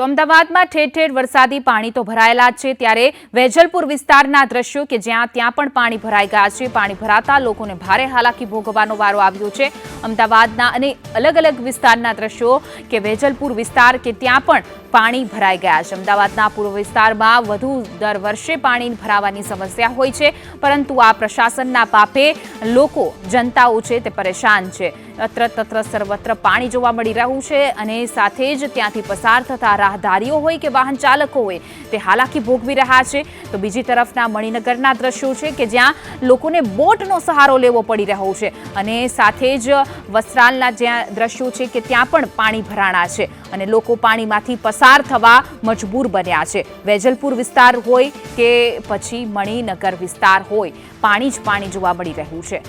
તો અમદાવાદમાં ઠેર ઠેર વરસાદી પાણી તો ભરાયેલા છે. ત્યારે વેજલપુર વિસ્તારના દ્રશ્યો કે જ્યાં ત્યાં પણ પાણી ભરાઈ ગયા છે. પાણી ભરાતા લોકોને ભારે હાલાકી ભોગવવાનો વારો આવ્યો છે. અમદાવાદના અને અલગ અલગ વિસ્તારના દ્રશ્યો કે વેજલપુર વિસ્તાર કે ત્યાં પણ પાણી ભરાઈ ગયા છે. અમદાવાદના પૂર્વ વિસ્તારમાં વધુ દર વર્ષે પાણી ભરાવાની સમસ્યા હોય છે. પરંતુ આ પ્રશાસનના પાપે લોકો, જનતાઓ છે તે પરેશાન છે. અત્ર તત્ર સર્વત્ર પાણી જોવા મળી રહ્યું છે અને સાથે જ ત્યાંથી પસાર થતા રાહદારીઓ હોય કે વાહન ચાલકો હોય, તે હાલાકી ભોગવી રહ્યા છે. તો બીજી તરફના મણિનગરના દ્રશ્યો છે કે જ્યાં લોકોને બોટનો સહારો લેવો પડી રહ્યો છે અને સાથે જ વસ્ત્રાલના જ્યાં દ્રશ્યો છે કે ત્યાં પણ પાણી ભરાણા છે અને લોકો પાણીમાંથી પસાર થવા મજબૂર બન્યા છે. વેજલપુર વિસ્તાર હોય કે પછી મણિનગર વિસ્તાર હોય, પાણી જ પાણી જોવા મળી રહ્યું છે.